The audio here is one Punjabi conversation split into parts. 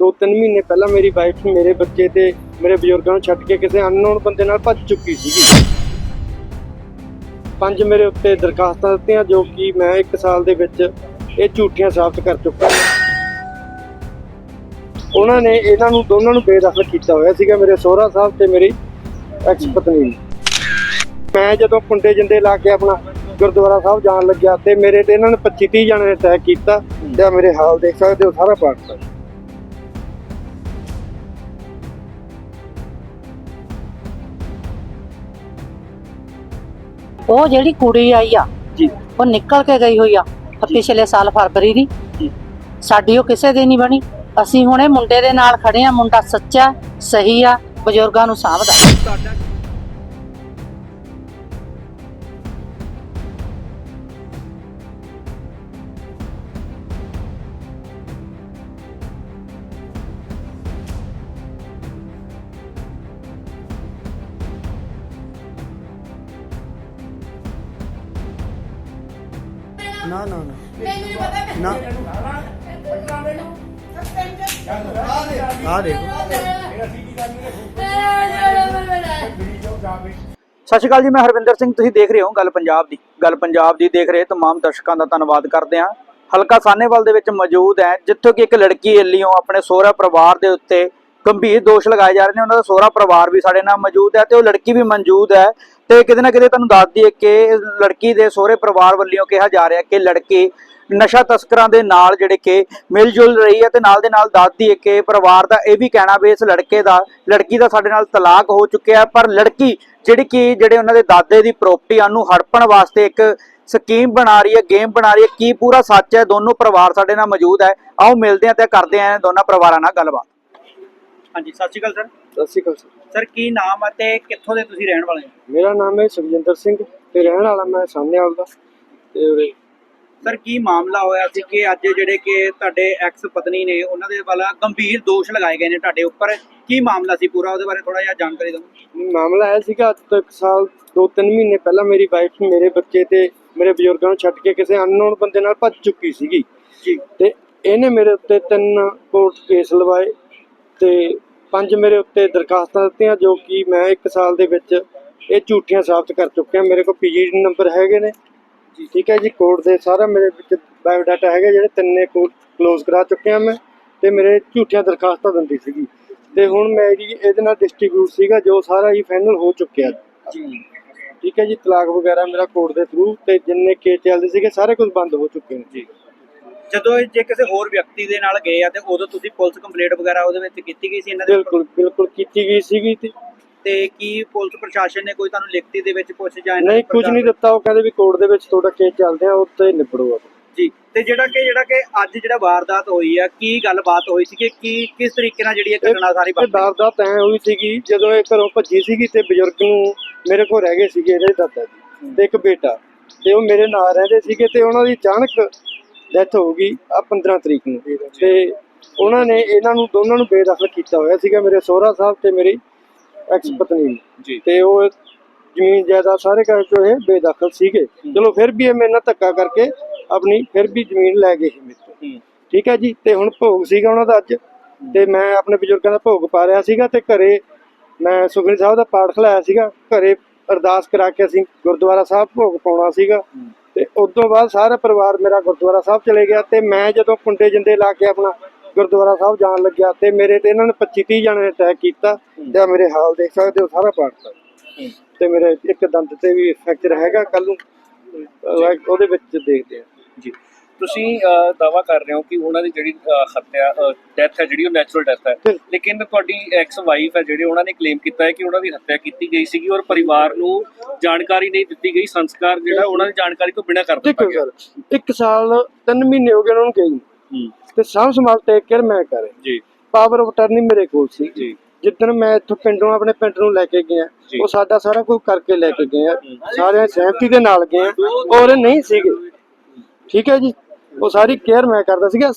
2-3 ਮਹੀਨੇ ਪਹਿਲਾਂ ਮੇਰੀ ਵਾਈਫ ਮੇਰੇ ਬੱਚੇ ਤੇ ਮੇਰੇ ਬਜ਼ੁਰਗਾਂ ਨੂੰ ਛੱਡ ਕੇ ਕਿਸੇ ਅਨਨੋਨ ਬੰਦੇ ਨਾਲ ਭੱਜ ਚੁੱਕੀ ਸੀਗੀ। ਪੰਜ ਮੇਰੇ ਉੱਤੇ ਦਰਖਾਸਤਾਂ ਦਿੱਤੀਆਂ ਜੋ ਕਿ ਮੈਂ 1 ਸਾਲ ਦੇ ਵਿੱਚ ਇਹ ਝੂਠੀਆਂ ਸਾਬਤ ਕਰ ਚੁੱਕਾ ਉਹਨਾਂ ਨੇ ਇਹਨਾਂ ਨੂੰ ਦੋਨਾਂ ਨੂੰ ਬੇਦਖਲ ਕੀਤਾ ਹੋਇਆ ਸੀਗਾ ਮੇਰੇ ਸੋਹਰਾ ਸਾਹਿਬ ਤੇ ਮੇਰੀ ਐਕਸ ਪਤਨੀ ਮੈਂ ਜਦੋਂ ਕੁੰਡੇ ਜਿੰਦੇ ਲਾ ਕੇ ਆਪਣਾ ਗੁਰਦੁਆਰਾ ਸਾਹਿਬ ਜਾਣ ਲੱਗਿਆ ਤੇ ਮੇਰੇ ਤੇ ਇਹਨਾਂ ਨੇ 25 30 ਜਣੇ ਨੇ ਅਟੈਕ ਕੀਤਾ ਤੇ ਮੇਰੇ ਹਾਲ ਦੇਖ ਸਕਦੇ ਹੋ, ਸਾਰਾ ਪਾੜਤਾ ਉਹ ਜਿਹੜੀ ਕੁੜੀ ਆਈ ਆ ਜੀ। ਉਹ ਨਿਕਲ ਕੇ ਗਈ ਹੋਈ ਆ ਪਿਛਲੇ ਸਾਲ ਫਰਵਰੀ ਦੀ। ਸਾਡੀ ਉਹ ਕਿਸੇ ਦੀ ਨਹੀਂ ਬਣੀ। ਅਸੀਂ ਹੁਣੇ ਮੁੰਡੇ ਦੇ ਨਾਲ ਖੜੇ ਆ ਮੁੰਡਾ ਸੱਚਾ ਸਹੀ ਆ ਬਜ਼ੁਰਗਾਂ ਨੂੰ ਸਾਂਭਦਾ। ਤੁਹਾਡਾ ਨਾ ਨਾ ਨਾ। ਮੈਨੂੰ ਨਹੀਂ ਪਤਾ ਨਾ। ਆ ਦੇਖੋ। ਸਤਿ ਸ਼੍ਰੀ ਅਕਾਲ ਜੀ ਮੈਂ ਹਰਵਿੰਦਰ ਸਿੰਘ। ਤੁਸੀਂ ਦੇਖ ਰਹੇ ਹੋ ਗੱਲ ਪੰਜਾਬ ਦੀ। ਗੱਲ ਪੰਜਾਬ ਦੀ ਦੇਖ ਰਹੇ ਤਮਾਮ ਦਰਸ਼ਕਾਂ ਦਾ ਧੰਨਵਾਦ ਕਰਦੇ ਹਾਂ। ਹਲਕਾ ਸਾਹਨੇਵਾਲ ਦੇ ਵਿੱਚ ਮੌਜੂਦ ਹੈ ਜਿੱਥੋਂ ਕਿ ਇੱਕ ਲੜਕੀ ਵੱਲੋਂ ਆਪਣੇ ਸਹੁਰਾ ਪਰਿਵਾਰ ਦੇ ਉੱਤੇ ਗੰਭੀਰ ਦੋਸ਼ ਲਗਾਏ ਜਾ ਰਹੇ ਨੇ, ਉਹਨਾਂ ਦਾ ਸਹੁਰਾ ਪਰਿਵਾਰ ਵੀ ਸਾਡੇ ਨਾਲ ਮੌਜੂਦ ਹੈ ਤੇ ਉਹ ਲੜਕੀ ਵੀ ਮੌਜੂਦ ਹੈ ਤੇ ਕਿਤੇ ਨਾ ਕਿਤੇ ਤੁਹਾਨੂੰ ਦੱਸ ਦਈਏ ਕਿ ਲੜਕੀ ਦੇ ਸਹੁਰੇ ਪਰਿਵਾਰ ਵੱਲੋਂ ਕਿਹਾ ਜਾ ਰਿਹਾ ਕਿ ਲੜਕੀ ਨਸ਼ਾ ਤਸਕਰਾਂ ਦੇ ਨਾਲ ਜਿਹੜੇ ਕਿ ਮਿਲ ਜੁਲ ਰਹੀ ਹੈ ਤੇ ਨਾਲ ਦੇ ਨਾਲ ਦੱਸ ਦਈਏ ਕਿ ਪਰਿਵਾਰ ਦਾ ਇਹ ਵੀ ਕਹਿਣਾ ਵੀ ਇਸ ਲੜਕੇ ਦਾ, ਲੜਕੀ ਦਾ ਸਾਡੇ ਨਾਲ ਤਲਾਕ ਹੋ ਚੁੱਕਿਆ ਪਰ ਲੜਕੀ ਜਿਹੜੀ ਕਿ ਜਿਹੜੇ ਉਹਨਾਂ ਦੇ ਦਾਦੇ ਦੀ ਪ੍ਰਾਪਰਟੀ ਨੂੰ ਹੜਪਣ ਵਾਸਤੇ ਇੱਕ ਸਕੀਮ ਬਣਾ ਰਹੀ ਹੈ ਗੇਮ ਬਣਾ ਰਹੀ ਹੈ, ਕੀ ਪੂਰਾ ਸੱਚ ਹੈ, ਦੋਨੋਂ ਪਰਿਵਾਰ ਸਾਡੇ ਨਾਲ ਮੌਜੂਦ ਹੈ। ਆਓ ਮਿਲਦੇ ਹਾਂ ਤੇ ਕਰਦੇ ਹਾਂ ਦੋਨਾਂ ਪਰਿਵਾਰਾਂ ਨਾਲ ਗੱਲਬਾਤ। ਹਾਂਜੀ ਸਤਿ ਸ਼੍ਰੀ ਅਕਾਲ ਸਰ। ਸਤਿ ਸ਼੍ਰੀ ਅਕਾਲ ਸਰ। ਸਰ ਕੀ ਨਾਮ ਹੈ ਤੇ ਕਿੱਥੋਂ ਦੇ ਤੁਸੀਂ ਰਹਿਣ ਵਾਲੇ ਹੋ? ਮੇਰਾ ਨਾਮ ਹੈ ਸੁਖਜਿੰਦਰ ਸਿੰਘ ਤੇ ਰਹਿਣ ਵਾਲਾ ਮੈਂ ਸਾਹਨੇਵਾਲ ਦਾ ਤੇ ਉਰੇ ਸਰ ਕੀ ਮਾਮਲਾ ਹੋਇਆ ਸੀ ਕਿ ਅੱਜ ਜਿਹੜੇ ਕਿ ਤੁਹਾਡੇ ਐਕਸ ਪਤਨੀ ਨੇ ਉਹਨਾਂ ਦੇ ਵੱਲ ਗੰਭੀਰ ਦੋਸ਼ ਲਗਾਏ ਗਏ ਨੇ ਤੁਹਾਡੇ ਉੱਪਰ? ਕੀ ਮਾਮਲਾ ਸੀ ਪੂਰਾ? ਉਹਦੇ ਬਾਰੇ ਥੋੜਾ ਜਿਹਾ ਜਾਣਕਾਰੀ ਦਿਓ। ਮਾਮਲਾ ਇਹ ਸੀਗਾ ਅੱਜ ਤੋਂ ਇੱਕ ਸਾਲ 2-3 ਮਹੀਨੇ ਪਹਿਲਾਂ ਮੇਰੀ ਵਾਈਫ ਮੇਰੇ ਬੱਚੇ ਤੇ ਮੇਰੇ ਬਜ਼ੁਰਗਾਂ ਨੂੰ ਛੱਡ ਕੇ ਕਿਸੇ ਅਨਨੋਨ ਬੰਦੇ ਨਾਲ ਭੱਜ ਚੁੱਕੀ ਸੀਗੀ। ਜੀ। ਤੇ ਇਹਨੇ ਮੇਰੇ ਉੱਤੇ ਤਿੰਨ ਕੋਰਟ ਕੇਸ ਲਵਾਏ। ਤੇ ਪੰਜ ਮੇਰੇ ਉੱਤੇ ਦਰਖਾਸਤਾਂ ਦਿੱਤੀਆਂ ਜੋ ਕਿ ਮੈਂ 1 ਸਾਲ ਦੇ ਵਿੱਚ ਇਹ ਝੂਠੀਆਂ ਸਾਬਤ ਕਰ ਚੁੱਕਿਆ। ਮੇਰੇ ਕੋਲ ਪੀਜੀ ਨੰਬਰ ਹੈਗੇ ਨੇ। ਜੀ। ਠੀਕ ਹੈ ਜੀ ਕੋਰਟ ਦੇ ਸਾਰਾ ਮੇਰੇ ਵਿੱਚ ਬਾਇਓਡਾਟਾ ਹੈਗਾ ਜਿਹੜੇ ਤਿੰਨੇ ਕੋਰਟ ਕਲੋਜ਼ ਕਰਾ ਚੁੱਕਿਆ ਮੈਂ ਤੇ ਮੇਰੇ ਝੂਠੀਆਂ ਦਰਖਾਸਤਾਂ ਦਿੰਦੀ ਸੀਗੀ। ਤੇ ਹੁਣ ਮੇਰੀ ਇਹਦੇ ਨਾਲ ਡਿਸਟ੍ਰੀਬਿਊਟ ਸੀਗਾ ਜੋ ਸਾਰਾ ਹੀ ਫਾਈਨਲ ਹੋ ਚੁੱਕਿਆ। ਜੀ। ਠੀਕ ਹੈ ਜੀ ਤਲਾਕ ਵਗੈਰਾ ਮੇਰਾ ਕੋਰਟ ਦੇ ਥਰੂ ਤੇ ਜਿੰਨੇ ਕੇਸ ਚੱਲਦੇ ਸੀਗੇ ਸਾਰੇ ਕੁਝ ਬੰਦ ਹੋ ਚੁੱਕੇ ਨੇ। ਜੀ। ਜਦੋਂ ਇਹ ਜੇ ਕਿਸੇ ਹੋਰ ਵਿਅਕਤੀ ਦੇ ਨਾਲ ਗਏ ਆ ਤੇ ਉਦੋਂ ਤੁਸੀਂ ਪੁਲਿਸ ਕੰਪਲੇਂਟ ਵਗੈਰਾ ਉਹਦੇ ਵਿੱਚ ਕੀਤੀ ਗਈ ਸੀ ਇਹਨਾਂ ਦੇ ਉੱਪਰ? ਬਿਲਕੁਲ ਬਿਲਕੁਲ ਕੀਤੀ ਗਈ ਸੀਗੀ ਤੇ ਤੇ ਕੀ ਪੁਲਿਸ ਪ੍ਰਸ਼ਾਸਨ ਨੇ ਕੋਈ ਤੁਹਾਨੂੰ ਲਿਖਤੀ ਦੇ ਵਿੱਚ ਕੁਝ ਜਾਂ ਇਹਨਾਂ ਨਹੀਂ ਦੇ ਕੁਝ ਨਹੀਂ ਦਿੱਤਾ ਉਹ ਕਹਿੰਦੇ ਵੀ ਕੋਰਟ ਦੇ ਵਿੱਚ ਤੁਹਾਡਾ ਕੇਸ ਚੱਲਦੇ ਆ ਉੱਤੇ ਨਿਬੜੋ ਆਪ। ਜੀ ਤੇ ਜਿਹੜਾ ਕਿ ਜਿਹੜਾ ਕਿ ਅੱਜ ਜਿਹੜਾ ਵਾਰਦਾਤ ਹੋਈ ਆ ਕੀ ਗੱਲਬਾਤ ਹੋਈ ਸੀ ਕਿ ਕੀ ਕਿਸ ਤਰੀਕੇ ਨਾਲ ਜਿਹੜੀ ਇਹ ਘਟਨਾ ਸਾਰੀ ਇਹ ਵਾਪਰੀ? ਵਾਰਦਾਤ ਐ ਹੋਈ ਸੀਗੀ ਜਦੋਂ ਇਹ ਘਰੋਂ ਭੱਜੀ ਸੀਗੀ ਤੇ ਬਜ਼ੁਰਗ ਨੂੰ ਮੇਰੇ ਕੋਲ ਰਹਿ ਗਏ ਸੀਗੇ ਇਹਦੇ ਦਾਦਾ ਜੀ ਤੇ ਇੱਕ ਬੇਟਾ ਤੇ ਉਹ ਮੇਰੇ ਨਾਲ ਰਹਿੰਦੇ ਸੀਗੇ ਤੇ ਉਹਨਾਂ ਦੀ ਅਚਾਨਕ ਡੈਥ ਹੋ ਗਈ ਆ 15 ਤਰੀਕ ਨੂੰ। ਤੇ ਉਹਨਾਂ ਨੇ ਇਹਨਾਂ ਨੂੰ ਦੋਨਾਂ ਨੂੰ ਬੇਦਖਲ ਕੀਤਾ ਹੋਇਆ ਸੀਗਾ ਮੇਰੇ ਸਹੁਰਾ ਸਾਹਿਬ ਤੇ ਮੇਰੀ ਐਕਸ ਪਤਨੀ ਜੀ। ਤੇ ਉਹ ਜ਼ਮੀਨ ਜਾਇਦਾਦ ਸਾਰੇ ਚੋਂ ਇਹ ਬੇਦਖਲ ਸੀਗੇ। ਚਲੋ ਫਿਰ ਵੀ ਇਹ ਮੇਰੇ ਨਾਲ ਧੱਕਾ ਕਰਕੇ ਆਪਣੀ ਫਿਰ ਵੀ ਜ਼ਮੀਨ ਲੈ ਗਏ ਸੀ ਮੇਰੇ। ਠੀਕ ਹੈ ਜੀ? ਤੇ ਹੁਣ ਭੋਗ ਸੀਗਾ ਉਹਨਾਂ ਦਾ ਅੱਜ। ਤੇ ਮੈਂ ਆਪਣੇ ਬਜ਼ੁਰਗਾਂ ਦਾ ਭੋਗ ਪਾ ਰਿਹਾ ਸੀਗਾ ਤੇ ਘਰੇ ਮੈਂ ਸੁਖਨੀ ਸਾਹਿਬ ਦਾ ਪਾਠ ਖਲਾਇਆ ਸੀਗਾ। ਘਰੇ ਅਰਦਾਸ ਕਰਾ ਕੇ ਅਸੀਂ ਗੁਰਦੁਆਰਾ ਸਾਹਿਬ ਭੋਗ ਪਾਉਣਾ ਸੀਗਾ। ਤੇ ਉਸ ਤੋਂ ਬਾਅਦ ਸਾਰਾ ਪਰਿਵਾਰ ਮੇਰਾ ਗੁਰਦੁਆਰਾ ਸਾਹਿਬ ਚਲੇ ਗਿਆ ਤੇ ਮੈਂ ਜਦੋਂ ਕੁੰਡੇ ਜਿੰਦੇ ਲਾ ਕੇ ਆਪਣਾ ਗੁਰਦੁਆਰਾ ਸਾਹਿਬ ਜਾਣ ਲੱਗਿਆ ਤੇ ਮੇਰੇ ਤੇ ਇਹਨਾਂ ਨੇ 25 30 ਜਣੇ ਨੇ ਅਟੈਕ ਕੀਤਾ ਤੇ ਮੇਰੇ ਹਾਲ ਦੇਖ ਸਕਦੇ ਹੋ ਸਾਰਾ ਪਾੜਤਾ ਤੇ ਮੇਰੇ ਇੱਕ ਦੰਦ ਤੇ ਵੀ ਫ੍ਰੈਕਚਰ ਹੈਗਾ ਕੱਲ ਨੂੰ। ਉਹਦੇ ਵਿੱਚ ਦੇਖਦੇ ਆ। ਜੀ। ਤੁਸੀਂ ਦਾਵਾ ਕਰ ਰਹੇ ਹੋ ਕਿ ਉਹਨਾਂ ਦੀ ਜਿਹੜੀ ਹੱਤਿਆ ਡੈਥ ਹੈ ਜਿਹੜੀ ਉਹ ਨੈਚੁਰਲ ਡੈਥ ਹੈ। ਲੇਕਿਨ ਤੁਹਾਡੀ ਐਕਸ ਵਾਈਫ ਹੈ ਜਿਹੜੇ ਉਹਨਾਂ ਨੇ ਕਲੇਮ ਕੀਤਾ ਹੈ ਕਿ ਉਹਨਾਂ ਦੀ ਹੱਤਿਆ ਕੀਤੀ ਗਈ ਸੀਗੀ ਔਰ ਪਰਿਵਾਰ ਨੂੰ ਜਾਣਕਾਰੀ ਨਹੀਂ ਦਿੱਤੀ ਗਈ ਸੰਸਕਾਰ ਜਿਹੜਾ ਉਹਨਾਂ ਦੀ ਜਾਣਕਾਰੀ ਤੋਂ ਬਿਨਾਂ ਕਰ ਦਿੱਤਾ ਗਿਆ। ਇੱਕ ਸਾਲ ਤਿੰਨ ਮਹੀਨੇ ਹੋ ਗਏ ਉਹਨਾਂ ਨੂੰ। ਹੂੰ। ਤੇ ਸਾਂਭ ਸੰਭਾਲ ਟੇਕ ਕੇਅਰ ਮੈਂ ਕਰੇ ਜੀ। ਪਾਵਰ ਆਫ ਅਟਰਨੀ ਮੇਰੇ ਕੋਲ ਸੀ। ਜੀ। ਜਿੱਦਣ ਮੈਂ ਇੱਥੋਂ ਪਿੰਡੋਂ ਆਪਣੇ ਪਿੰਡ ਨੂੰ ਲੈ ਕੇ ਗਿਆ। ਉਹ ਸਾਡਾ ਸਾਰਾ ਕੁਝ ਕਰਕੇ ਲੈ ਕੇ ਗਏ ਆ ਸਾਰਿਆਂ ਸਹਿਮਤੀ ਦੇ ਨਾਲ ਗਏ। ਔਰ ਨਹੀਂ ਸੀਗੇ। ਠੀਕ ਹੈ ਜੀ? ਉਹ ਸਾਰੀ ਕੇਅਰ ਮੈਂ ਕਰਦਾ ਸੀਗਾ।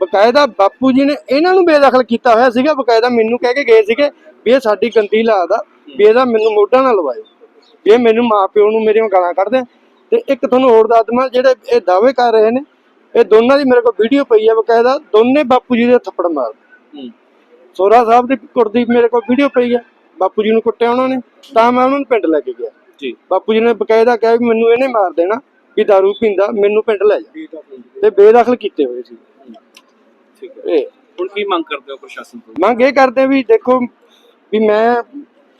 ਬਕਾਇਦਾ ਬਾਪੂ ਜੀ ਨੇ ਇਹਨਾਂ ਨੂੰ ਬੇਦਖਲ ਕੀਤਾ ਹੋਇਆ ਸੀਗਾ। ਬਕਾਇਦਾ ਮੈਨੂੰ ਕਹਿ ਕੇ ਗਏ ਸੀਗੇ ਵੀ ਇਹ ਸਾਡੀ ਗੰਦੀ ਲਾਦ ਵੀ ਇਹਦਾ ਮੈਨੂੰ ਮੋਢਾ ਨਾ ਲਵਾਇਓ ਵੀ ਇਹ ਮੈਨੂੰ ਮਾਂ ਪਿਓ ਨੂੰ ਮੇਰੀਆਂ ਗਾਲਾਂ ਕੱਢਦੇ। ਤੇ ਇੱਕ ਤੁਹਾਨੂੰ ਹੋਰ ਦੱਸ ਦਵਾਂ ਜਿਹੜੇ ਇਹ ਦਾਅਵੇ ਕਰ ਰਹੇ ਨੇ ਇਹ ਦੋਨਾਂ ਦੀ ਮੇਰੇ ਕੋਲ ਵੀਡੀਓ ਪਈ ਆ ਬਕਾਇਦਾ ਦੋਨੇ ਬਾਪੂ ਜੀ ਦੇ ਥੱਪੜ ਮਾਰ ਹੂੰ। ਸੋਹਰਾ ਸਾਹਿਬ ਦੀ ਕੁੱਟਦੀ ਮੇਰੇ ਕੋਲ ਵੀਡੀਓ ਪਈ ਆ। ਬਾਪੂ ਜੀ ਨੂੰ ਕੁੱਟਿਆ ਉਹਨਾਂ ਨੇ ਤਾਂ ਮੈਂ ਉਹਨਾਂ ਨੂੰ ਪਿੰਡ ਲੈ ਕੇ ਗਿਆ। ਜੀ। ਬਾਪੂ ਜੀ ਨੇ ਬਕਾਇਦਾ ਕਿਹਾ ਵੀ ਮੈਨੂੰ ਇਹਨੇ ਮਾਰ ਦੇਣਾ। ਵੀ दारू ਪੀਂਦਾ ਮੈਨੂੰ ਪਿੰਡ ਲੈ ਜਾ। ਤੇ ਬੇਦਖਲ ਕੀਤੇ ਹੋਏ ਸੀ। ਠੀਕ ਹੈ। ਇਹ ਹੁਣ ਕੀ ਮੰਗ ਕਰਦੇ ਹੋ ਪ੍ਰਸ਼ਾਸਨ ਤੋਂ? ਮੰਗ ਇਹ ਕਰਦੇ ਵੀ ਦੇਖੋ ਵੀ ਮੈਂ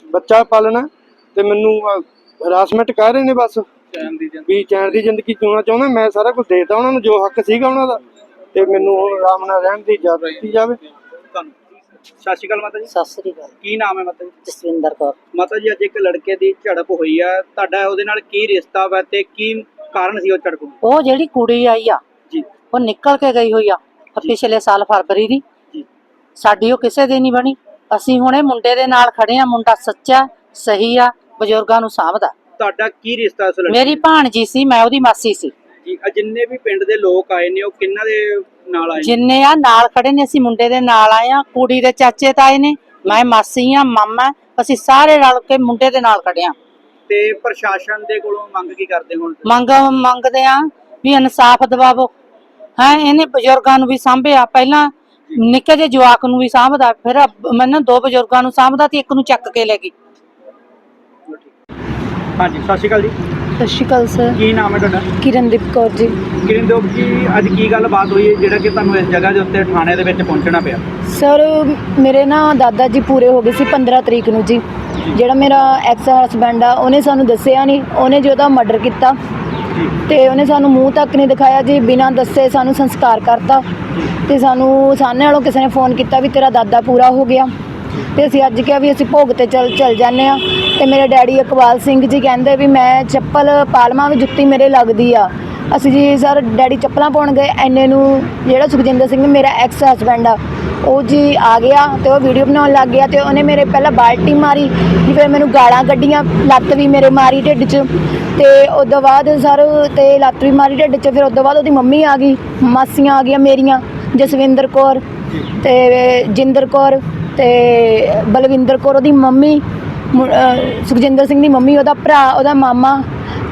ਬੱਚਾ ਪਾਲਣਾ ਤੇ ਮੈਨੂੰ ਹਰਾਸਮੈਂਟ ਕਰ ਰਹੇ ਨੇ ਬਸ। ਚੈਨ ਦੀ ਜਨ ਵੀ ਚੈਨ ਦੀ ਜ਼ਿੰਦਗੀ ਜਿਉਣਾ ਚਾਹੁੰਦਾ ਮੈਂ ਸਾਰਾ ਕੁਝ ਦੇਤਾ ਉਹਨਾਂ ਨੂੰ ਜੋ ਹੱਕ ਸੀਗਾ ਉਹਨਾਂ ਦਾ। ਤੇ ਮੈਨੂੰ ਹੁਣ ਆਰਾਮ ਨਾਲ ਰਹਿਣ ਦੀ ਇਜਾਜ਼ਤ ਦਿੱਤੀ ਜਾਵੇ। ਤੁਹਾਨੂੰ ਸਤਿ ਸ਼੍ਰੀ ਅਕਾਲ ਮਾਤਾ ਜੀ। ਸਤਿ ਸ੍ਰੀ ਅਕਾਲ। ਕੀ ਨਾਮ ਹੈ ਮਾਤਾ ਜੀ? ਜਸਵਿੰਦਰ ਕੌਰ। ਮਾਤਾ ਜੀ ਅੱਜ ਇੱਕ ਲੜਕੇ ਦੀ ਝੜਪ ਹੋਈ ਆ। ਤੁਹਾਡਾ ਉਹਦੇ ਨਾਲ ਕੀ ਰਿਸ਼ਤਾ ਵਾ ਤੇ ਕੀ ਕਾਰਨ ਸੀ ਉਹ ਝੜਪ ਦਾ ਉਹ ਜਿਹੜੀ ਕੁੜੀ ਆਈ ਆ ਜੀ। ਉਹ ਨਿਕਲ ਕੇ ਗਈ ਹੋਈ ਆ ਪਿਛਲੇ ਸਾਲ ਫਰਵਰੀ ਦੀ। ਸਾਡੀ ਉਹ ਕਿਸੇ ਦੀ ਨਹੀਂ ਬਣੀ। ਅਸੀਂ ਹੁਣੇ ਮੁੰਡੇ ਦੇ ਨਾਲ ਖੜੇ ਆ ਮੁੰਡਾ ਸੱਚਾ ਸਹੀ ਆ ਬਜ਼ੁਰਗਾਂ ਨੂੰ ਸਾਂਭਦਾ। ਤੁਹਾਡਾ ਕੀ ਰਿਸ਼ਤਾ ਉਸ ਲੜਕੇ ਮੇਰੀ ਭਾਣਜੀ ਸੀ ਮੈਂ ਉਹਦੀ ਮਾਸੀ ਸੀ। ਜੀ ਜਿੰਨੇ ਵੀ ਪਿੰਡ ਦੇ ਲੋਕ ਆਏ ਨੇ ਉਹ ਕਿੰਨਾਂ ਦੇ ਨਾਲ ਆਏ? ਜਿੰਨੇ ਆ ਨਾਲ ਖੜੇ ਨੇ ਅਸੀਂ ਮੁੰਡੇ ਦੇ ਨਾਲ ਆਏ ਆ ਕੁੜੀ ਦੇ ਚਾਚੇ ਤਾਏ ਨੇ ਮੈਂ ਮਾਸੀ ਆ ਮਾਮਾ ਅਸੀਂ ਸਾਰੇ ਰਲ ਕੇ ਮੁੰਡੇ ਦੇ ਨਾਲ ਖੜੇ ਆ। ਤੇ ਪ੍ਰਸ਼ਾਸਨ ਦੇ ਕੋਲੋਂ ਮੰਗ ਕੀ ਕਰਦੇ ਹੁਣ ਮੰਗ ਮੰਗਦੇ ਆ ਵੀ ਇਨਸਾਫ ਦਿਵਾਵੋ। ਹੈ ਇਹਨੇ ਬਜ਼ੁਰਗਾਂ ਨੂੰ ਵੀ ਸਾਂਭਿਆ। ਪਹਿਲਾਂ ਨਿੱਕੇ ਜਿਹੇ ਜਵਾਕ ਨੂੰ ਵੀ ਸਾਂਭਦਾ ਫਿਰ ਮੈਨੂੰ ਦੋ ਬਜ਼ੁਰਗਾਂ ਨੂੰ ਸਾਂਭਦਾ ਤੇ ਇੱਕ ਨੂੰ ਚੱਕ ਕੇ ਲੈ ਗਈ। ਹਾਂਜੀ ਸਤਿ ਸ਼੍ਰੀ ਅਕਾਲ ਜੀ। ਸਤਿ ਸ਼੍ਰੀ ਅਕਾਲ ਸਰ। ਕੀ ਨਾਮ ਹੈ ਤੁਹਾਡਾ? ਕਿਰਨਦੀਪ ਕੌਰ ਜੀ। ਕਿਰਿੰਦੋਪ ਜੀ ਅੱਜ ਕੀ ਗੱਲਬਾਤ ਹੋਈ ਹੈ ਜਿਹੜਾ ਕਿ ਤੁਹਾਨੂੰ ਇਸ ਜਗ੍ਹਾ ਦੇ ਉੱਤੇ ਥਾਣੇ ਦੇ ਵਿੱਚ ਪਹੁੰਚਣਾ ਪਿਆ? ਸਰ ਮੇਰੇ ਨਾ ਦਾਦਾ ਜੀ ਪੂਰੇ ਹੋ ਗਏ ਸੀ 15 ਤਰੀਕ ਨੂੰ ਜੀ। ਜਿਹੜਾ ਮੇਰਾ ਐਕਸ ਹਸਬੈਂਡ ਆ ਉਹਨੇ ਸਾਨੂੰ ਦੱਸਿਆ ਨਹੀਂ। ਉਹਨੇ ਜਿਹਦਾ ਮਰਡਰ ਕੀਤਾ। ਜੀ। ਤੇ ਉਹਨੇ ਸਾਨੂੰ ਮੂੰਹ ਤੱਕ ਨਹੀਂ ਦਿਖਾਇਆ ਜੀ ਬਿਨਾਂ ਦੱਸੇ ਸਾਨੂੰ ਸੰਸਕਾਰ ਕਰਤਾ। ਤੇ ਸਾਨੂੰ ਸਾਹਮਣੇ ਵਾਲੋਂ ਕਿਸੇ ਨੇ ਫੋਨ ਕੀਤਾ ਵੀ ਤੇਰਾ ਦਾਦਾ ਪੂਰਾ ਹੋ ਗਿਆ। ਤੇ ਅਸੀਂ ਅੱਜ ਕਿਹਾ ਵੀ ਅਸੀਂ ਭੋਗ ਤੇ ਚੱਲ ਚੱਲ ਜਾਂਦੇ ਆ ਤੇ ਮੇਰੇ ਡੈਡੀ ਇਕਬਾਲ ਸਿੰਘ ਜੀ ਕਹਿੰਦੇ ਵੀ ਮੈਂ ਚੱਪਲ ਪਾਲਮਾ ਵੀ ਜੁੱਤੀ ਮੇਰੇ ਲੱਗਦੀ ਆ। ਅਸੀਂ ਜੀ ਸਰ ਡੈਡੀ ਚੱਪਲਾਂ ਪਾਉਣ ਗਏ ਐਨੇ ਨੂੰ ਜਿਹੜਾ ਸੁਖਜਿੰਦਰ ਸਿੰਘ ਮੇਰਾ ਐਕਸ ਹਸਬੈਂਡ ਆ ਉਹ ਜੀ ਆ ਗਿਆ ਤੇ ਉਹ ਵੀਡੀਓ ਬਣਾਉਣ ਲੱਗ ਗਿਆ ਤੇ ਉਹਨੇ ਮੇਰੇ ਪਹਿਲਾਂ ਬਾਲਟੀ ਮਾਰੀ ਜੀ ਫਿਰ ਮੈਨੂੰ ਗਾਲਾਂ ਕੱਢੀਆਂ ਲੱਤ ਵੀ ਮੇਰੇ ਮਾਰੀ ਢਿੱਡ 'ਚ। ਤੇ ਉਸ ਤੋਂ ਬਾਅਦ ਸਰ ਤੇ ਲੱਤ ਵੀ ਮਾਰੀ ਢਿੱਡ 'ਚ ਫਿਰ ਉਸ ਤੋਂ ਬਾਅਦ ਉਹਦੀ ਮੰਮੀ ਆ ਗਈ ਮਾਸੀਆਂ ਆ ਗਈਆਂ ਮੇਰੀਆਂ ਜਸਵਿੰਦਰ ਕੌਰ ਤੇ ਜਿੰਦਰ ਕੌਰ। ਤੇ ਬਲਵਿੰਦਰ ਕੌਰ ਉਹਦੀ ਮੰਮੀ ਸੁਖਜਿੰਦਰ ਸਿੰਘ ਦੀ ਮੰਮੀ, ਉਹਦਾ ਭਰਾ, ਉਹਦਾ ਮਾਮਾ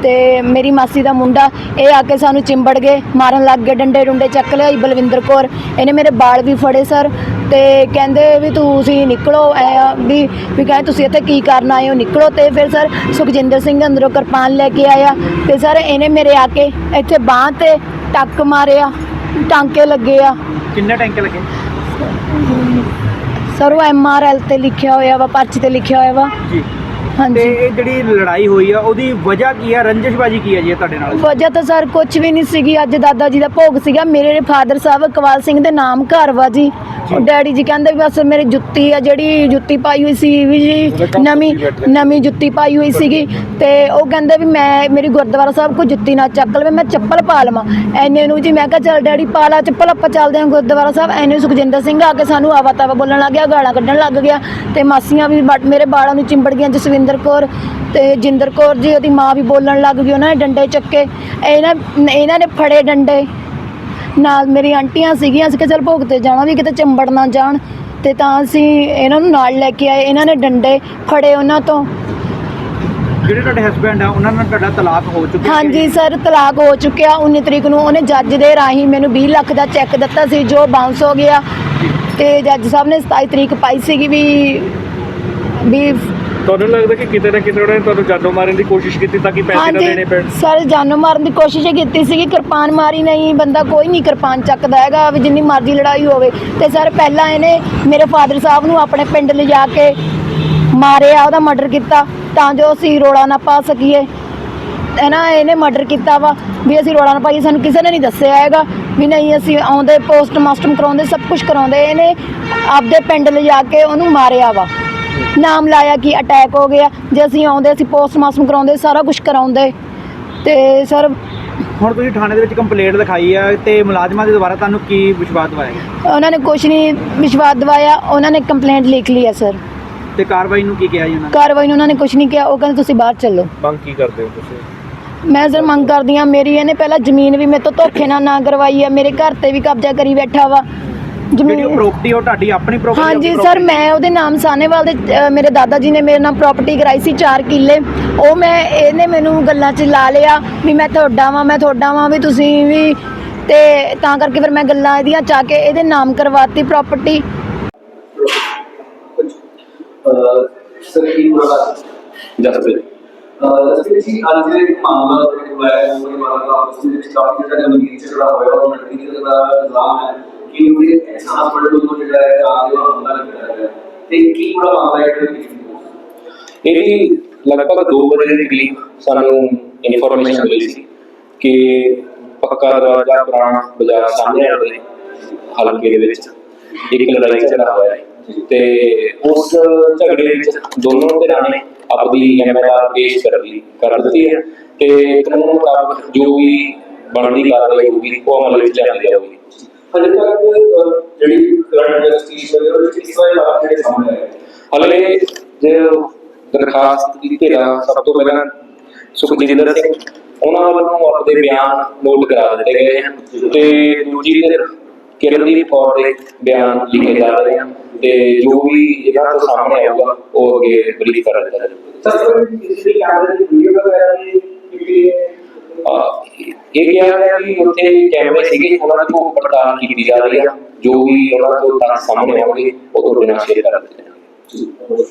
ਤੇ ਮੇਰੀ ਮਾਸੀ ਦਾ ਮੁੰਡਾ, ਇਹ ਆ ਕੇ ਸਾਨੂੰ ਚਿੰਬੜ ਗਏ, ਮਾਰਨ ਲੱਗ ਗਏ, ਡੰਡੇ ਡੁੰਡੇ ਚੱਕ ਲਿਆਈ ਬਲਵਿੰਦਰ ਕੌਰ। ਇਹਨੇ ਮੇਰੇ ਬਾਲ ਵੀ ਫੜੇ ਸਰ ਤੇ ਕਹਿੰਦੇ ਵੀ ਤੁਸੀਂ ਨਿਕਲੋ, ਐ ਵੀ ਵੀ ਕਹਿੰਦੇ ਤੁਸੀਂ ਇੱਥੇ ਕੀ ਕਰਨ ਆਏ ਹੋ, ਨਿਕਲੋ ਤੇ ਫਿਰ ਸਰ ਸੁਖਜਿੰਦਰ ਸਿੰਘ ਅੰਦਰੋਂ ਕਿਰਪਾਨ ਲੈ ਕੇ ਆਇਆ ਤੇ ਸਰ ਇਹਨੇ ਮੇਰੇ ਆ ਕੇ ਇੱਥੇ ਬਾਂਹ ਤੇ ਟੱਕ ਮਾਰਿਆ, ਟਾਂਕੇ ਲੱਗੇ ਆ। ਕਿੰਨੇ ਟੈਂਕੇ ਲੱਗੇ? ਸਰ, ਉਹ ਐਮ ਆਰ ਐਲ ਤੇ ਲਿਖਿਆ ਹੋਇਆ ਵਾ, ਪਰਚੀ ਤੇ ਲਿਖਿਆ ਹੋਇਆ ਵਾ। ਜੀ। ਤੇ ਹਾਂਜੀ ਇਹ ਜਿਹੜੀ ਲੜਾਈ ਹੋਈ ਆ ਉਹਦੀ ਵਜ੍ਹਾ ਕੀ ਆ? ਰੰਜਿਸ਼ਬਾਜੀ ਕੀ ਹੈ ਜੀ ਇਹ ਤੁਹਾਡੇ ਨਾਲ? ਵਜ੍ਹਾ ਤਾਂ ਸਰ ਕੁਝ ਵੀ ਨਹੀਂ ਸੀਗੀ। ਅੱਜ ਦਾਦਾ ਜੀ ਦਾ ਭੋਗ ਸੀਗਾ। ਮੇਰੇ ਫਾਦਰ ਸਾਹਿਬ ਕਵਾਲ ਸਿੰਘ ਦੇ ਨਾਮ ਘਰ ਵਾ ਜੀ। ਉਹ ਡੈਡੀ ਜੀ ਕਹਿੰਦੇ ਵੀ ਬਸ ਮੇਰੀ ਜੁੱਤੀ ਆ ਜਿਹੜੀ ਜੁੱਤੀ ਪਾਈ ਹੋਈ ਸੀ ਵੀ ਜੀ ਨਵੀਂ ਨਵੀਂ ਜੁੱਤੀ ਪਾਈ ਹੋਈ ਸੀਗੀ। ਤੇ ਉਹ ਕਹਿੰਦੇ ਵੀ ਮੈਂ ਮੇਰੀ ਗੁਰਦੁਆਰਾ ਸਾਹਿਬ ਕੋ ਜੁੱਤੀ ਨਾ ਚੱਕ ਲਵੇ ਮੈਂ ਚੱਪਲ ਪਾ ਲਵਾਂ। ਐਨੇ ਨੂੰ ਜੀ ਮੈਂ ਕਿਹਾ ਚੱਲ ਡੈਡੀ ਪਾ ਲਾ ਚੱਪਲ ਆਪਾਂ ਚੱਲਦੇ ਹਾਂ ਗੁਰਦੁਆਰਾ ਸਾਹਿਬ। ਐਨੇ ਨੂੰ ਸੁਖਜਿੰਦਰ ਸਿੰਘ ਆ ਕੇ ਸਾਨੂੰ ਆਵਾ ਤਾਵਾ ਬੋਲਣ ਲੱਗ ਗਿਆ ਗਾਲਾਂ ਕੱਢਣ ਲੱਗ ਗਿਆ। ਤੇ ਮਾਸੀਆਂ ਵੀ ਬਟ- ਮੇਰੇ ਬਾਲਾਂ ਨੂੰ ਚਿੰਬੜ ਗਈਆਂ ਜਸਵਿੰਦਰ ਕੌਰ ਤੇ ਜਿੰਦਰ ਕੌਰ ਜੀ ਉਹਦੀ ਮਾਂ ਵੀ ਬੋਲਣ ਲੱਗ ਗਈ ਉਹਨਾਂ ਨੇ ਡੰਡੇ ਚੱਕੇ। ਇਹਨਾਂ ਇਹਨਾਂ ਨੇ ਫੜੇ ਡੰਡੇ। ਨਾਲ ਮੇਰੀ ਆਂਟੀਆਂ ਸੀਗੀਆਂ ਅਸੀਂ ਕਿ ਚਲ ਭੋਗ ਤੇ ਜਾਣਾ ਵੀ ਕਿਤੇ ਚੰਬੜ ਨਾ ਜਾਣ। ਤੇ ਤਾਂ ਅਸੀਂ ਇਹਨਾਂ ਨੂੰ ਨਾਲ ਲੈ ਕੇ ਆਏ। ਇਹਨਾਂ ਨੇ ਡੰਡੇ ਫੜੇ ਉਹਨਾਂ ਤੋਂ। ਜਿਹੜੇ ਤੁਹਾਡੇ ਹਸਬੰਡ ਆ ਉਹਨਾਂ ਨਾਲ ਤੁਹਾਡਾ ਤਲਾਕ ਹੋ ਚੁੱਕਿਆ ਹਾਂਜੀ ਸਰ ਤਲਾਕ ਹੋ ਚੁੱਕਿਆ। 19 ਤਰੀਕ ਨੂੰ ਉਹਨੇ ਜੱਜ ਦੇ ਰਾਹੀਂ ਮੈਨੂੰ 20 ਲੱਖ ਦਾ ਚੈੱਕ ਦਿੱਤਾ ਸੀ ਜੋ ਬਾਉਂਸ ਹੋ ਗਿਆ। ਤੇ ਜੱਜ ਸਾਹਿਬ ਨੇ 27 ਤਰੀਕ ਪਾਈ ਸੀਗੀ ਵੀ ਵੀ ਤੁਹਾਨੂੰ ਲੱਗਦਾ ਕਿ ਕਿਤੇ ਨਾ ਕਿਤੇ ਉਹਨਾਂ ਨੇ ਤੁਹਾਨੂੰ ਜਾਨੋਂ ਮਾਰਨ ਦੀ ਕੋਸ਼ਿਸ਼ ਕੀਤੀ ਤਾਂ ਕਿ ਪੈਸੇ ਨਾ ਦੇਣੇ ਪੈਣ? ਸਰ ਜਾਨੋਂ ਮਾਰਨ ਦੀ ਕੋਸ਼ਿਸ਼ ਹੀ ਕੀਤੀ ਸੀਗੀ ਕਿਰਪਾਨ ਮਾਰੀ ਨਹੀਂ ਬੰਦਾ ਕੋਈ ਨਹੀਂ ਕਿਰਪਾਨ ਚੱਕਦਾ ਹੈਗਾ ਵੀ ਜਿੰਨੀ ਮਰਜ਼ੀ ਲੜਾਈ ਹੋਵੇ। ਤੇ ਸਰ ਪਹਿਲਾਂ ਇਹਨੇ ਮੇਰੇ ਫਾਦਰ ਸਾਹਿਬ ਨੂੰ ਆਪਣੇ ਪਿੰਡ ਲਿਜਾ ਕੇ ਮਾਰਿਆ ਉਹਦਾ ਮਰਡਰ ਕੀਤਾ ਤਾਂ ਜੋ ਅਸੀਂ ਰੋਲਾ ਨਾ ਪਾ ਸਕੀਏ। ਹੈ ਨਾ ਇਹਨੇ ਮਰਡਰ ਕੀਤਾ ਵਾ ਵੀ ਅਸੀਂ ਰੋਲਾ ਨਾ ਪਾਈਏ ਸਾਨੂੰ ਕਿਸੇ ਨੇ ਨਹੀਂ ਦੱਸਿਆ ਹੈਗਾ ਵੀ ਨਹੀਂ ਅਸੀਂ ਆਉਂਦੇ ਪੋਸਟਮਾਸਟਮ ਕਰਾਉਂਦੇ ਸਭ ਕੁਝ ਕਰਾਉਂਦੇ ਇਹਨੇ ਆਪਦੇ ਪਿੰਡ ਲਿਜਾ ਕੇ ਉਹਨੂੰ ਮਾਰਿਆ ਵਾ। ਨਾਮ ਲਾਇਆ ਕਿ ਅਟੈਕ ਹੋ ਗਿਆ ਜੇ ਅਸੀਂ ਆਉਂਦੇ ਅਸੀਂ ਪੋਸਟਮਾਸਟਮ ਕਰਾਉਂਦੇ ਸਾਰਾ ਕੁਝ ਕਰਾਉਂਦੇ। ਤੇ ਸਰ ਹੁਣ ਤੁਸੀਂ ਥਾਣੇ ਦੇ ਵਿੱਚ ਕੰਪਲੇਂਟ ਲਿਖਾਈ ਆ ਤੇ ਮੁਲਾਜ਼ਮਾਂ ਦੇ ਦੁਆਰਾ ਤੁਹਾਨੂੰ ਕੀ ਵਿਸ਼ਵਾਸ ਦਵਾਇਆ ਗਿਆ? ਉਹਨਾਂ ਨੇ ਕੁਝ ਨਹੀਂ ਵਿਸ਼ਵਾਸ ਦਿਵਾਇਆ ਉਹਨਾਂ ਨੇ ਕੰਪਲੇਂਟ ਲਿਖ ਲਈ ਹੈ ਸਰ। ਤੇ ਕਾਰਵਾਈ ਨੂੰ ਕੀ ਕਿਹਾ ਜੀ ਉਹਨਾਂ ਨੇ? ਕਾਰਵਾਈ ਨੂੰ ਉਹਨਾਂ ਨੇ ਕੁਝ ਨਹੀਂ ਕਿਹਾ ਉਹ ਕਹਿੰਦੇ ਤੁਸੀਂ ਬਾਹਰ ਚੱਲੋ। ਮੰਗ ਕੀ ਕਰਦੇ ਹੋ ਤੁਸੀਂ? ਮੈਂ ਸਰ ਮੰਗ ਕਰਦੀ ਹਾਂ ਮੇਰੀ ਇਹਨੇ ਪਹਿਲਾਂ ਜ਼ਮੀਨ ਵੀ ਮੇਰੇ ਤੋਂ ਧੋਖੇ ਨਾਲ ਨਾ ਕਰਵਾਈ ਹੈ ਮੇਰੇ ਘਰ ਤੇ ਵੀ ਕਬਜ਼ਾ ਕਰੀ ਬੈਠਾ ਵਾ। ਜਿਹੜੀ ਉਹ ਪ੍ਰੋਪਰਟੀ ਉਹ ਤੁਹਾਡੀ ਆਪਣੀ ਪ੍ਰੋਪਰਟੀ ਹਾਂਜੀ ਸਰ ਮੈਂ ਉਹਦੇ ਨਾਮ ਸਾਨੇਵਾਲ ਦੇ ਮੇਰੇ ਦਾਦਾ ਜੀ ਨੇ ਮੇਰੇ ਨਾਲ ਪ੍ਰਾਪਰਟੀ ਕਰਾਈ ਸੀ 4 ਕਿੱਲੇ। ਉਹ ਮੈਂ ਇਹਨੇ ਮੈਨੂੰ ਗੱਲਾਂ 'ਚ ਲਾ ਲਿਆ ਵੀ ਮੈਂ ਤੁਹਾਡਾ ਵਾਂ ਮੈਂ ਤੁਹਾਡਾ ਵਾਂ ਵੀ ਤੁਸੀਂ ਵੀ ਤੇ ਤਾਂ ਕਰਕੇ ਫਿਰ ਮੈਂ ਗੱਲਾਂ ਇਹਦੀਆਂ ਚਾ ਕੇ ਇਹਦੇ ਨਾਮ ਕਰਵਾਤੀ ਪ੍ਰਾਪਰਟੀ ਸਰ ਕੀ ਮੁਲਾਕਾਤ ਅੱਜ ਦੇ ਮਾਮਲਾ ਜਿਹੜਾ ਹੋਇਆ ਉਹ ਮਾਮਲਾ ਆਪਸ ਦੇ ਵਿੱਚ ਕਾਫੀ ਜ਼ਿਆਦਾ ਗੰਭੀਰ ਝਗੜਾ ਹੋਇਆ ਔਰ ਮੰਡੀ ਦਾ ਜਿਹੜਾ ਹੈ। ਕਿ ਉਹਦੇ ਐਹਸਾਸ ਬੜੇ ਲੋਕਾਂ ਜਿਹੜਾ ਹੈ ਕਾਰ ਹਮਲਾ ਕੀਤਾ ਗਿਆ ਤੇ ਕੀ ਪੂਰਾ ਮਾਮਲਾ ਹੈ? ਕਿ ਇਹ ਲਗਭਗ 2 ਵਜੇ ਦੇ ਕਰੀਬ ਸਾਨੂੰ ਇਨਫੋਰਮੇਸ਼ਨ ਮਿਲੀ ਸੀ ਕਿ ਪੱਕਾ ਦਰਵਾਜ਼ਾ ਪੁਰਾਣਾ ਬਾਜ਼ਾਰ ਸਾਹਮਣੇ ਆਉਂਦੇ ਹਲਕੇ ਦੇ ਵਿੱਚ। ਇੱਕ ਲੜਾਈ ਝਗੜਾ ਹੋਇਆ ਹੈ ਤੇ ਉਸ ਝਗੜੇ ਵਿੱਚ ਦੋਨੋਂ ਧਿਰਾਂ ਨੇ ਆਪਣੀ ਐਮਐਲਆਰ ਪੇਸ਼ ਕਰ ਦਿੱਤੀ ਕਰ ਦਿੱਤੀ ਹੈ ਤੇ ਕਾਨੂੰਨ ਮੁਤਾਬਕ ਜੋ ਵੀ ਬਣਦੀ ਕਾਰਵਾਈ ਹੋਊਗੀ, ਉਹ ਅਮਲ ਵਿੱਚ ਲਿਆਂਦੀ ਜਾਊਗੀ। ਹਜੇ ਤੱਕ ਜਿਹੜੀ ਕਰੰਟ ਜਸਟਿਸ ਹੈ ਉਹਦੇ ਵਿੱਚ ਇਸ ਵਾਰ ਆਪ ਜਿਹੜੇ ਸਾਹਮਣੇ ਆਏ? ਹਲੇ ਜੋ ਦਰਖਾਸਤ ਦੀ ਧਿਰਾ ਸਭ ਤੋਂ ਪਹਿਲਾਂ ਸੁਖਜਿੰਦਰ ਸਿੰਘ ਉਹਨਾਂ ਵੱਲੋਂ ਆਪਣੇ ਬਿਆਨ ਨੋਟ ਕਰਾ ਦਿੱਤੇ ਗਏ ਹਨ ਤੇ ਦੂਜੀ ਧਿਰ ਕਿਰਨਦੀਪ ਕੌਰ ਦੇ ਬਿਆਨ ਲਿਖੇ ਜਾ ਰਹੇ ਹਨ ਤੇ ਜੋ ਵੀ ਇਹਨਾਂ ਤੋਂ ਸਾਹਮਣੇ ਆਊਗਾ ਉਹ ਅੱਗੇ ਬਰੀਫ ਕਰ ਦਿੱਤਾ ਜਾਊਗਾ। ਸਰ ਇਸ ਦੀ ਵੀਡੀਓ ਵਗੈਰਾ ਦੀ ਕਿ ਇਹ ਕਿਹਾ ਗਿਆ ਕਿ ਉੱਥੇ ਕੈਮਰੇ ਸੀਗੇ, ਉਹਨਾਂ ਦੀ ਪੜਤਾਲ ਕੀਤੀ ਜਾ ਰਹੀ ਹੈ ਜੋ ਵੀ ਉਹਨਾਂ ਤੋਂ ਤੱਥ ਸਾਹਮਣੇ ਆਉਣਗੇ, ਉਹ ਤੁਹਾਡੇ ਨਾਲ ਸ਼ੇਅਰ ਕਰ ਦਿੱਤੇ ਜਾਣਗੇ।